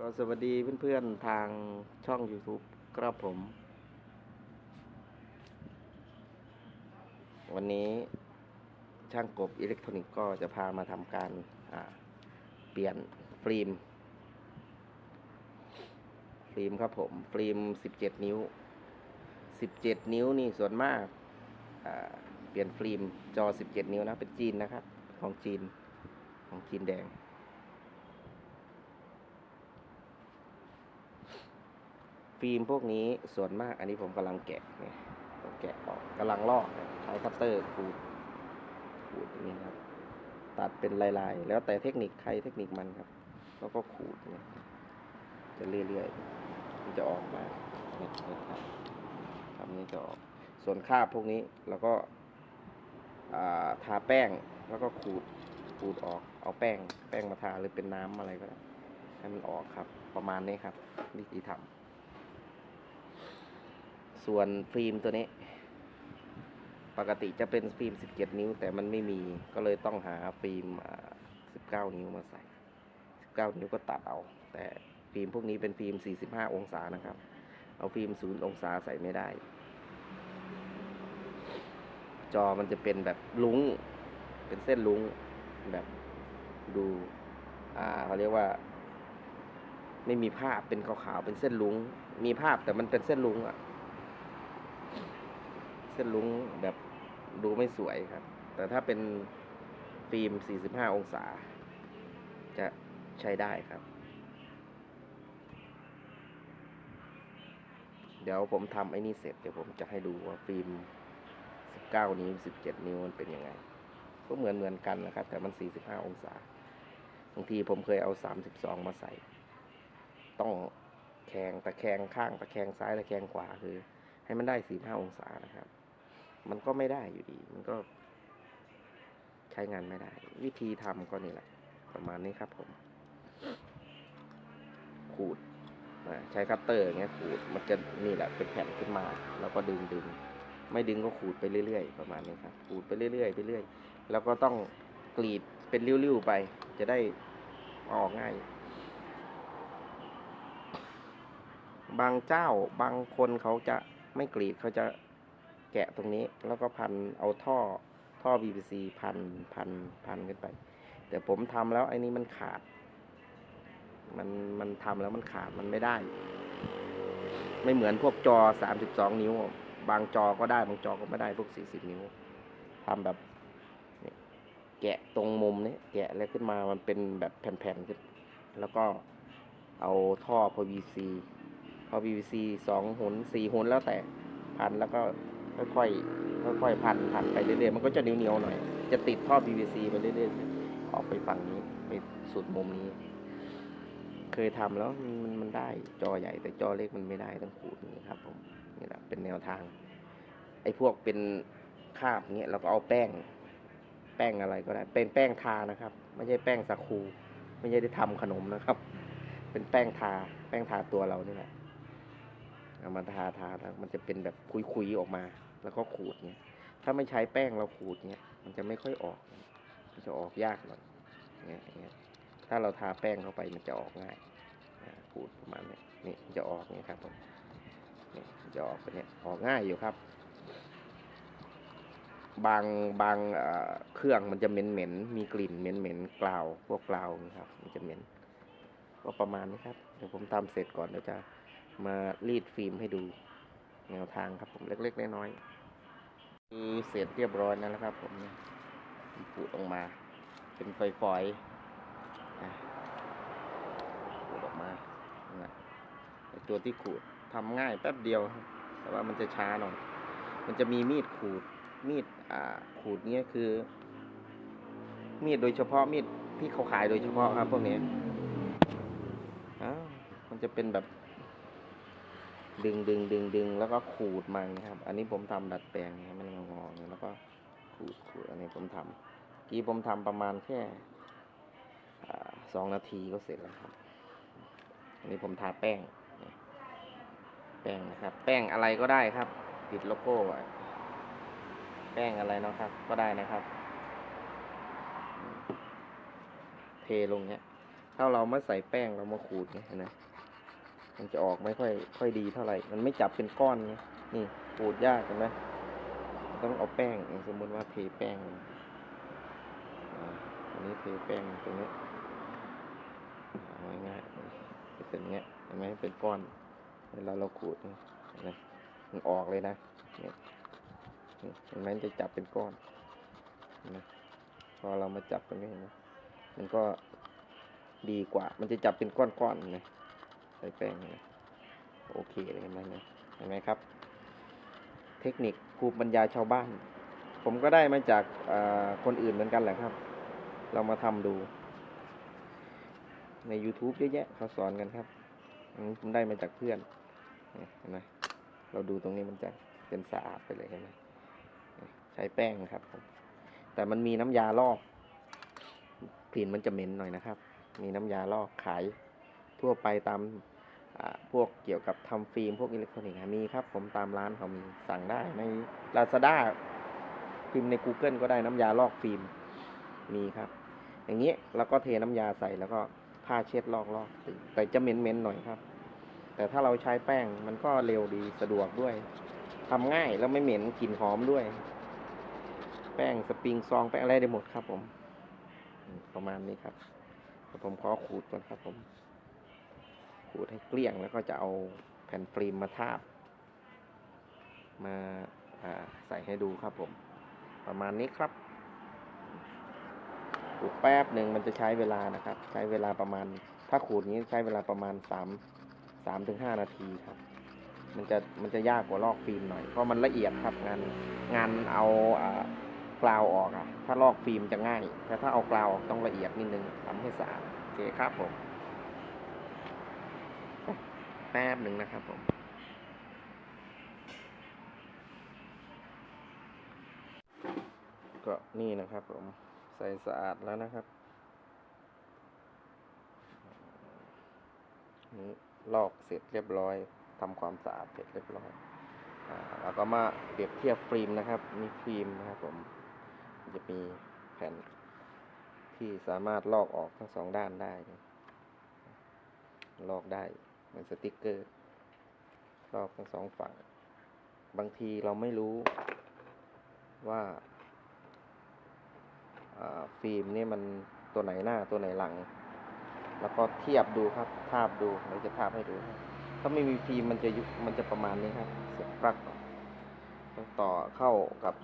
ก็สวัสดีเพื่อนๆทางช่อง YouTube ครับผม วันนี้ช่างกบอิเล็กทรอนิกส์ก็จะพามาทำการเปลี่ยนฟิล์มฟิล์มครับผมฟิล์ม 17 นิ้ว 17 นิ้วนี่ส่วนมากเปลี่ยนฟิล์มจอ 17 นิ้วนะเป็นจีนนะครับ ของจีนของจีนแดง ฟิล์มพวกนี้ส่วนมากอันนี้ผมกำลังแกะเนี่ยผมแกะออกกำลังลอกใช้คัตเตอร์ขูดขูดอย่างนี้นะครับ ตัดเป็นลายๆ แล้วแต่เทคนิคใครเทคนิคมันครับ แล้วก็ขูดเนี่ยจะเรื่อยๆมันจะออกมาเนี่ยนี่ยครับทำนี้จะออก ส่วนคราบพวกนี้เราก็ทาแป้งแล้วก็ขูดขูดออกเอาแป้ง แป้งมาทาหรือเป็นน้ำอะไรก็ได้ให้มันออกครับ ประมาณนี้ครับวิธีทำ ส่วนฟิล์มตัวนี้ ปกติจะเป็นฟิล์ม 17 นิ้ว แต่มันไม่มีก็เลยต้องหาฟิล์ม 19 นิ้วมาใส่ 19 นิ้วก็ตัดเอา แต่ฟิล์มพวกนี้เป็นฟิล์ม 45 องศานะครับ เอาฟิล์ม 0 องศาใส่ไม่ได้ จอมันจะเป็นแบบลุงเป็นเส้นลุงแบบดู อ่าเขาเรียกว่าไม่มีภาพเป็นขาวๆเป็นเส้นลุง มีภาพแต่มันเป็นเส้นลุงอะ ส้นลุงแบบดูไม่สวยครับ แต่ถ้าเป็นฟิล์ม 45 องศา จะใช้ได้ครับ เดี๋ยวผมทำไอ้นี่เสร็จ เดี๋ยวผมจะให้ดูว่าฟิล์ม 19 นิ้ว 17 นิ้วมันเป็นยังไง ก็เหมือนเหมือนกันนะครับ แต่มัน 45 องศา บางทีผมเคยเอา 32 มาใส่ ต้องแคงตะแคงข้างตะแคงซ้ายตะแคงขวาคือ ให้มันได้ 45 องศานะครับ มันก็ไม่ได้อยู่ดี มันก็ ใช้งานไม่ได้ วิธีทำก็นี่แหละ ประมาณนี้ครับผม ขูดใช้คัตเตอร์อย่างเงี้ยขูดมันจะนี่แหละเป็นแผ่นขึ้นมา แล้วก็ดึงดึงไม่ดึงก็ขูดไปเรื่อยๆประมาณนี้ครับ ขูดไปเรื่อยๆไปเรื่อยแล้วก็ต้องกรีดเป็นริ้วๆไป จะได้ออกง่าย บางเจ้าบางคนเขาจะไม่กรีดเขาจะ แกะตรงนี้แล้วก็พันเอาท่อท่อ PVC พันพันพันขึ้นไป แต่ผมทำแล้วไอ้นี้มันขาด มันมันทำแล้วมันขาดมันไม่ได้ ไม่เหมือนพวกจอ 32 นิ้ว บางจอก็ได้บางจอก็ไม่ได้พวก 40 นิ้วทำแบบแกะตรงมุมนี้แกะแล้วขึ้นมามันเป็นแบบแผ่นๆขึ้นแล้วก็เอาท่อ PVC พอ PVC สองหุนสี่หุนแล้วแต่พันแล้วก็ ค่อยๆค่อยๆพันพันไปเรื่อยๆมันก็จะเหนียวๆหน่อย จะติดท่อ PVC ไปเรื่อยๆออกไปฝั่งนี้ไปสุดมุมนี้ เคยทำแล้วมันมันได้จอใหญ่แต่จอเล็กมันไม่ได้ต้องขูดอย่างนี้ครับผมนี่แหละเป็นแนวทางไอ้พวกเป็นคาบเนี้ยเราก็เอาแป้ง แป้งอะไรก็ได้ เป็นแป้งทานะครับ ไม่ใช่แป้งสาคู ไม่ใช่ได้ทำขนมนะครับ เป็นแป้งทา แป้งทาตัวเรานี่แหละเอามาทาทาแล้วมันจะเป็นแบบคุยๆออกมา แล้วก็ขูดเงี้ยถ้าไม่ใช้แป้งเราขูดเงี้ยมันจะไม่ค่อยออก มันจะออกยากหน่อยเงี้ยอย่างเงี้ยถ้าเราทาแป้งเข้าไปมันจะออกง่ายขูดประมาณนี้นี่จะออกเงี้ยครับผมนี่จะออกเนี้ยออกง่ายอยู่ครับ บางบางเครื่องมันจะเหม็นเหม็นมีกลิ่นเหม็นเหม็นกล่าวพวกกล่าวนี่ครับ มันจะเหม็นก็ประมาณนี้ครับ เดี๋ยวผมทำเสร็จก่อนเดี๋ยวจะมารีดฟิล์มให้ดู แนวทางครับผมเล็กๆน้อยๆคือเสร็จเรียบร้อยแล้วนะครับ ผมเนี่ยขูดออกมา เป็นฝอยๆอะขูดออกมานะตัวที่ขูดทำง่ายแป๊บเดียว แต่ว่ามันจะช้าหน่อย มันจะมีมีดขูด มีดอ่าขูดเนี้ยคือ มีดโดยเฉพาะมีดที่เขาขายโดยเฉพาะครับพวกนี้อ้ามันจะเป็นแบบ ดึงดึงดึงดึงแล้วก็ขูดมาอย่างนี้ครับ อันนี้ผมทำดัดแปลงให้มันงอๆอย่างนี้แล้วก็ขูดขูดอันนี้ผมทำกี้ผมทำประมาณแค่สองนาทีก็เสร็จแล้วครับ อันนี้ผมทาแป้ง แป้งนะครับ แป้งอะไรก็ได้ครับ ติดโลโก้ไว้แป้งอะไรนะครับ ก็ได้นะครับ เทลงเนี้ย ถ้าเราไม่ใส่แป้งเรามาขูดไงเห็นไหม มันจะออกไม่ค่อย ค่อยดีเท่าไหร่ มันไม่จับเป็นก้อนไงนี่ขูดยากเห็นไหมต้องเอาแป้งสมมติว่าเทแป้งอันนี้เทแป้งตรงนี้เอาง่ายๆเป็นอย่างเงี้ยเห็นไหมเป็นก้อนเวลาเราขูดนี่เห็นไหมมันออกเลยนะเนี่ยเห็นไหมจะจับเป็นก้อนนไหมพอเรามาจับตรงนี้เห็นไหมมันก็ดีกว่า มันจะจับเป็นก้อนๆนไหม ใส่แป้งนไหมโอเคเลยเห็นไหมเนี่ยเห็นไหมครับ เทคนิคภูมิปัญญาชาวบ้าน ผมก็ได้มาจากคนอื่นเหมือนกันแหละครับ เรามาทำดู ใน YouTube เยอะแยะเขาสอนกันครับอันนี้ผมได้มาจากเพื่อนเห็นไหมเราดูตรงนี้มันจะเป็นสะอาดไปเลยเห็นไหมใช้แป้งครับ แต่มันมีน้ำยาลอกกลิ่นมันจะเหม็นหน่อยนะครับ มีน้ำยาลอกขาย ทั่วไปตามพวกเกี่ยวกับทำฟิล์มพวกอิเล็กทรอนิกส์มีครับ ผมตามร้านเขามีสั่งได้ใน Lazada พิมพ์ใน Google ก็ได้น้ำยาลอกฟิล์มมีครับ อย่างนี้แล้วก็เทน้ำยาใส่แล้วก็ผ้าเช็ดลอกลอกแต่จะเหม็นๆหน่อยครับ แต่ถ้าเราใช้แป้งมันก็เร็วดีสะดวกด้วยทำง่ายแล้วไม่เหม็นกลิ่นหอมด้วย แป้งสปริงซองแป้งอะไรได้หมดครับผม ประมาณนี้ครับผมขอขูดก่อนครับผม ขูดให้เกลี้ยงแล้วก็จะเอาแผ่นฟิล์มมาทาบมาาใส่ให้ดูครับผม ประมาณนี้ครับขูดแป๊บหนึ่งมันจะใช้เวลานะครับ ใช้เวลาประมาณ ถ้าขูดนี้ใช้เวลาประมาณสามสามถึงห้านาทีครับ มันจะมันจะยากกว่าลอกฟิล์มหน่อย เพราะมันละเอียดครับงานงานเอาอ่ากลาวออกอะ ถ้าลอกฟิล์มจะง่าย แต่ถ้าเอากลาวออกต้องละเอียดนิดนึงทำให้สะอาดโอเคครับผม แป๊บหนึ่งนะครับผมก็นี่นะครับผมใส่สะอาดแล้วนะครับนี่ลอกเสร็จเรียบร้อยทำความสะอาดเสร็จเรียบร้อยอาแล้วก็มาเปรียบเทียบฟิล์มนะครับมีฟิล์มนะครับผมจะมีแผ่นที่สามารถลอกออกทั้งสองด้านได้ ลอกได้ มือนสติกเกอร์ลอกทั้งสองฝั่ง บางทีเราไม่รู้ว่าฟิล์มนี่มันตัวไหนหน้าตัวไหนหลัง แล้วก็เทียบดูครับ ทาบดูเราจะทาบให้ดู ถ้าไม่มีฟิล์มมันจะยุมันจะประมาณนี้ครับ เสียบปลั๊กต่อเข้ากับ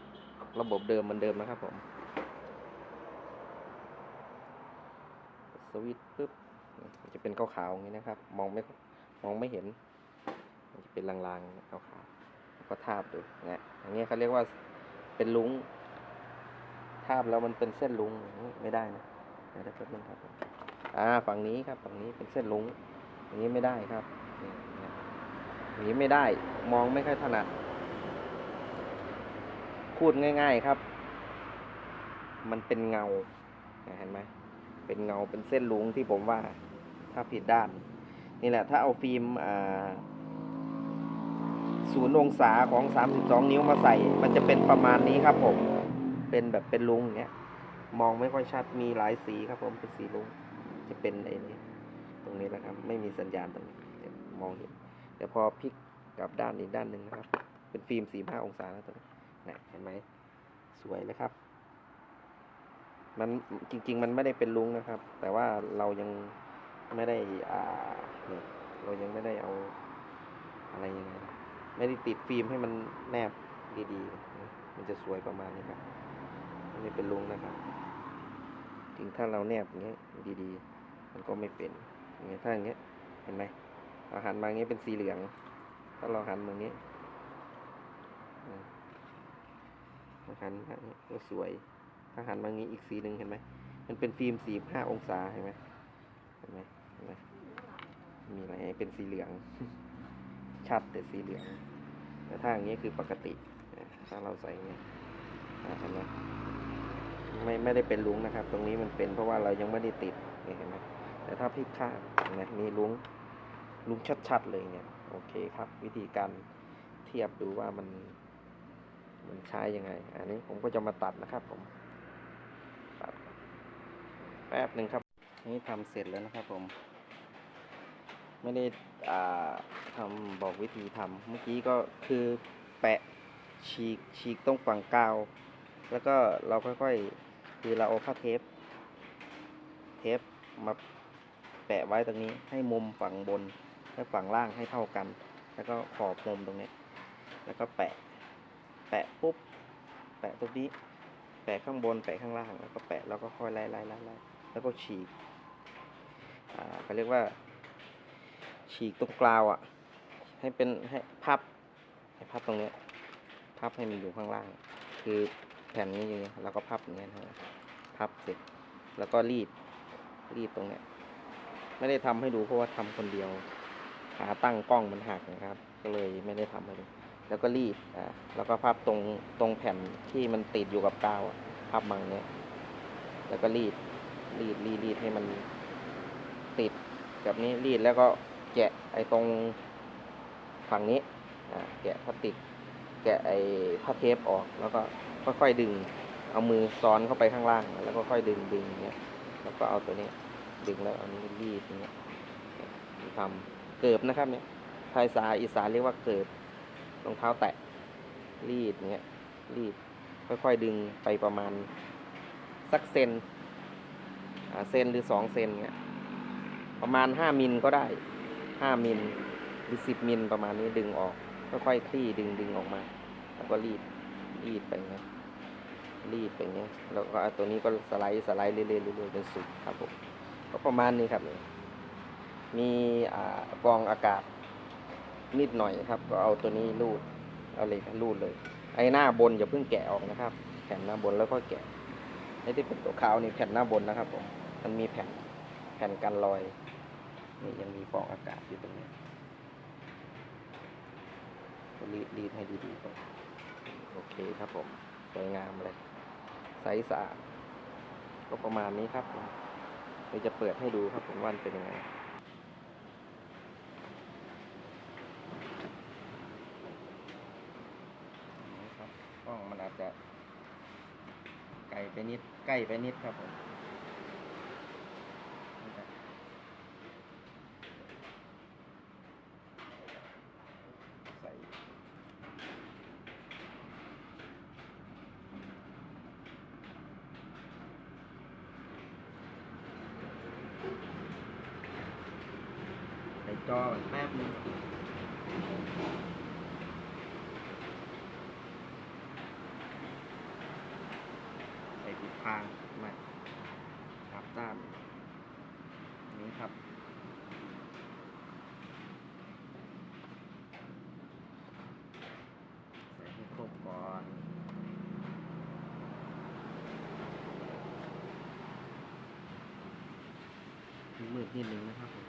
ระบบเดิมเหมือนเดิมนะครับผมสวิตช์ปุ๊บจะเป็นขาวๆอย่างนี้นะครับ มองไม่ มองไม่เห็น มันจะเป็นลางๆขาวๆก็ทาบดูนะอย่างนี้เขาเรียกว่าเป็นลุงทาบแล้วมันเป็นเส้นลุงไม่ได้นะเดี๋ยวแป๊บนึงครับอ่าฝั่งนี้ครับฝั่งนี้เป็นเส้นลุงอย่างนี้ไม่ได้ครับนี่เนี่ยอย่างนี้ไม่ได้มองไม่ค่อยถนัดพูดง่าย ๆครับ มันเป็นเงาเห็นไหมเป็นเงาเป็นเส้นลุงที่ผมว่า ถ้าผิดด้าน นี่แหละ ถ้าเอาฟิล์มศูนย์องศาของ 32 นิ้วมาใส่ มันจะเป็นประมาณนี้ครับผม เป็นแบบเป็นลุงเงี้ย มองไม่ค่อยชัด มีหลายสีครับผมเป็นสีลุง จะเป็นไอ้นี่ตรงนี้แหละครับ ไม่มีสัญญาณตรงนี้มองเห็น แต่พอพลิกกลับด้านอีกด้านหนึ่งนะครับ เป็นฟิล์ม 45 องศาแล้วตรงนี้นะเห็นไหม สวยเลยครับ มันจริง ๆ มันไม่ได้เป็นลุงนะครับ แต่ว่าเรายัง ไม่ได้อ่าเนี่ยเรายังไม่ได้เอาอะไรยังไงไม่ได้ติดฟิล์มให้มันแนบดีๆ มันจะสวยประมาณนี้ครับอันนี้เป็นลุงนะครับถึงถ้าเราแนบอย่างเงี้ยดีๆ มันก็ไม่เป็นอย่างเงี้ยถ้าอย่างเงี้ยเห็นไหมเราหันมาอย่างเงี้ยเป็นสีเหลือง ถ้าเราหันมาอย่างเงี้ยหันมาอย่างเงี้ยก็สวย ถ้าหันมาอย่างงี้อีกสีหนึ่งเห็นไหมมันเป็นฟิล์มสี่ห้าองศาเห็นไหมเห็นไหม นไหมมีอะไรให้เป็นสีเหลือง ชัดแต่สีเหลือง แต่ถ้าอย่างนี้คือปกติ ถ้าเราใส่เงี้ยอ่าเห็นไหมไม่ไม่ได้เป็นลุงนะครับ ตรงนี้มันเป็นเพราะว่าเรายังไม่ได้ติดเห็นไหมแต่ถ้าพลิกข้างเห็นไหมมีลุงลุงชัดๆเลยเนี่ย โอเคครับ วิธีการเทียบดูว่ามัน มันใช้ยังไง อันนี้ผมก็จะมาตัดนะครับ ผมตัดแป๊บหนึ่งครับ นี่ทำเสร็จแล้วนะครับผม ไม่ได้ทำบอกวิธีทำเมื่อกี้ก็คือแปะฉีกฉีกตรงฝั่งกาว แล้วก็เราค่อยๆ คือเราเอาผ้าเทป เทปมาแปะไว้ตรงนี้ให้มุมฝั่งบนและฝั่งล่างให้เท่ากัน แล้วก็ขอบมุมตรงนี้ แล้วก็แปะ แปะปุ๊บ แปะตรงนี้ แปะข้างบน แปะข้างล่าง แล้วก็แปะ แล้วก็ค่อยไล่ไล่ไล่ไล่แล้วก็ฉีก อ่าเขาเรียกว่า ฉีกตรงกลาวอะ ให้เป็นให้พับ ให้พับตรงเนี้ยพับให้มันอยู่ข้างล่าง คือแผ่นนี้อย่างเงี้ยเราก็พับอย่างเงี้ยนะพับเสร็จ แล้วก็รีดรีดตรงเนี้ย ไม่ได้ทำให้ดูเพราะว่าทำคนเดียวขาตั้งกล้องมันหักนะครับ ก็เลยไม่ได้ทำให้ดูแล้วก็รีดอ่าแล้วก็พับตรงตรงแผ่นที่มันติดอยู่กับกาวอะพับมังเนี้ยแล้วก็รีดรีดรีดรีดให้มันติดกับนี้รีดแล้วก็ แกะไอ้ตรงฝั่งนี้แกะพลาสติก แกะไอ้ผ้าเทปออก แล้วก็ค่อยๆดึง เอามือซ้อนเข้าไปข้างล่าง แล้วก็ค่อยดึงดึงอย่างเงี้ย แล้วก็เอาตัวนี้ดึงแล้วเอานี้รีดอย่างเงี้ยทำเกิบนะครับเนี่ยภาษาอีสานเรียกว่าเกิบรองเท้าแตะรีดอย่างเงี้ยรีดค่อยๆดึงไปประมาณสักเซนเซนหรือสองเซนเงี้ยประมาณห้ามิลก็ได้ ห้ามิลหรือสิบมิลประมาณนี้ดึงออกค่อยๆคลี่ดึงดึงออกมา แล้วก็รีดรีดไปเงี้ยรีดไปเงี้ยแล้วก็ตัวนี้ก็สไลด์สไลด์เรื่อยๆเรื่อยๆจนสุดครับผมก็ประมาณนี้ครับมีกองอากาศนิดหน่อยครับ ก็เอาตัวนี้รูดเอาเหล็กรูดเลย ไอ้หน้าบนอย่าเพิ่งแกะออกนะครับ แผ่นหน้าบนแล้วก็แกะไอ้ที่เป็นตัวขาวนี่แผ่นหน้าบนนะครับผมมันมีแผ่นแผ่นกันรอย นี่ยังมีฟองอากาศอยู่ตรงนี้ก็รีดรีดให้ดีๆก่อนโอเคครับผมสวยงามเลยใสสะอาดก็ประมาณนี้ครับผมเดี๋ยวจะเปิดให้ดูครับผมว่ามันเป็นยังไงนะครับกล้องมันอาจจะไกลไปนิดใกล้ไปนิดครับผมนะครับใส่ใส่จอก่อนแป๊บนึง ใส่ผิดทางไม่ครับด้านนี้ครับใส่ให้ครบก่อนมืดนิดนึงนะครับผม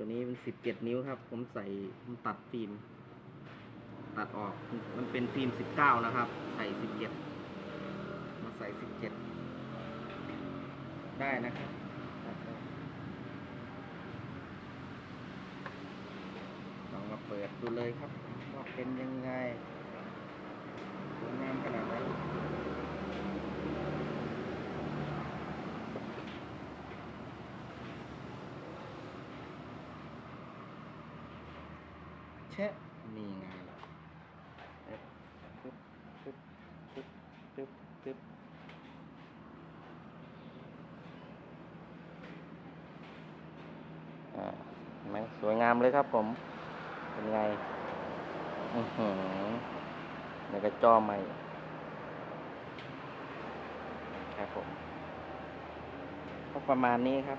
ตัวนี้เป็นสิบเจ็ดนิ้วครับ ผมใส่ผมตัดฟิล์มตัดออกมันเป็นฟิล์มสิบเก้านะครับ ใส่สิบเจ็ดมาใส่สิบเจ็ดได้นะครับลองมาเปิดดูเลยครับว่าเป็นยังไงสวยงามขนาดไหนเชะนี่ไงล่ะปึ๊บปึ๊บปึ๊บปึ๊บปึ๊บอ่าเห็นไหมสวยงามเลยครับผม เป็นไง อือหือในกระจอใหม่ครับผมก็ประมาณนี้ครับ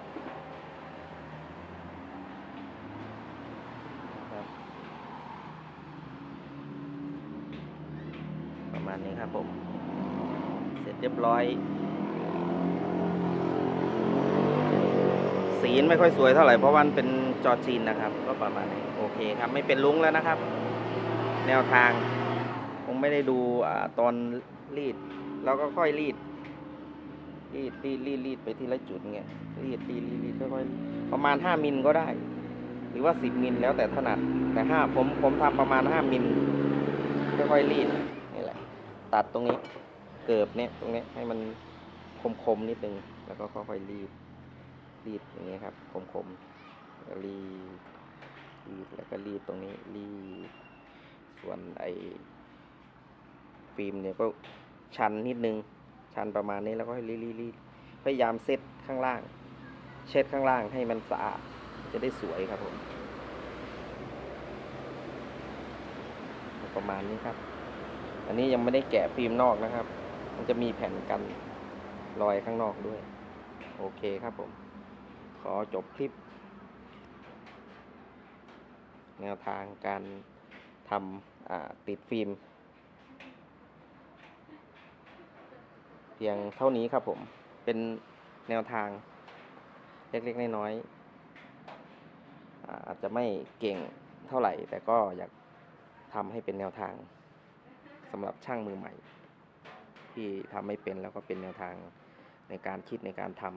ประมาณนี้ครับผม เสร็จเรียบร้อย สีไม่ค่อยสวยเท่าไหร่เพราะวันเป็นจอจีนนะครับ ก็ประมาณนี้โอเคครับ ไม่เป็นลุ้งแล้วนะครับ แนวทางคงไม่ได้ดูอตอนรีด เราก็ค่อยรีดรีดรีดรีดรีดไปทีละจุดเงี้ยรีดรีดรีดรีดค่อยๆประมาณห้ามิลก็ได้ หรือว่าสิบมิลแล้วแต่ถนัด แต่ห้าผมผมทำประมาณห้ามิลค่อยๆรีด ตัดตรงนี้ เกิบเนี่ยตรงนี้ให้มันคมๆนิดนึง แล้วก็ค่อยๆรีด รีดอย่างเงี้ยครับ คมๆแล้วรีดรีดแล้วก็รีดตรงนี้รีดส่วนไอฟิล์มเนี่ยก็ชันนิดนึง ชันประมาณนี้แล้วก็รีดรีดรีดพยายามเซตข้างล่าง เช็ดข้างล่างให้มันสะอาดจะได้สวยครับผม ประมาณนี้ครับ อันนี้ยังไม่ได้แกะฟิล์มนอกนะครับ มันจะมีแผ่นกันรอยข้างนอกด้วย โอเคครับผม ขอจบคลิป แนวทางการทำติดฟิล์ม เพียงเท่านี้ครับผม เป็นแนวทางเล็กๆน้อยๆอาจจะไม่เก่งเท่าไหร่ แต่ก็อยากทำให้เป็นแนวทาง สำหรับช่างมือใหม่ ที่ทำไม่เป็นแล้วก็เป็นแนวทางในการคิดในการทำ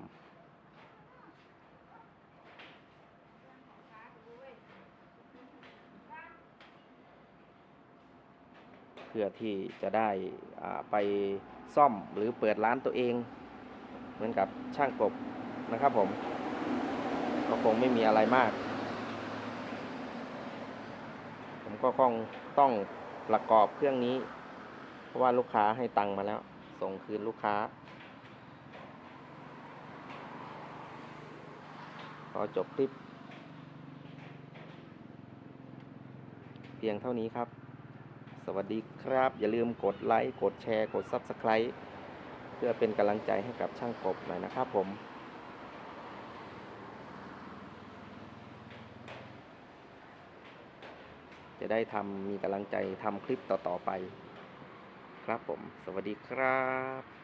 เพื่อที่จะได้ไปซ่อมหรือเปิดร้านตัวเอง เหมือนกับช่างกบนะครับผมก็คงไม่มีอะไรมาก ผมก็คงต้องประกอบเครื่องนี้ ราะว่าลูกค้าให้ตังค์มาแล้ว ส่งคืนลูกค้าขอจบคลิป เพียงเท่านี้ครับ สวัสดีครับ อย่าลืมกดไลค์ กดแชร์ กด Subscribe เพื่อเป็นกำลังใจให้กับช่างกบหน่อยนะครับผมจะได้ทำมีกำลังใจทำคลิปต่อ ๆ ไป ครับผม สวัสดีครับ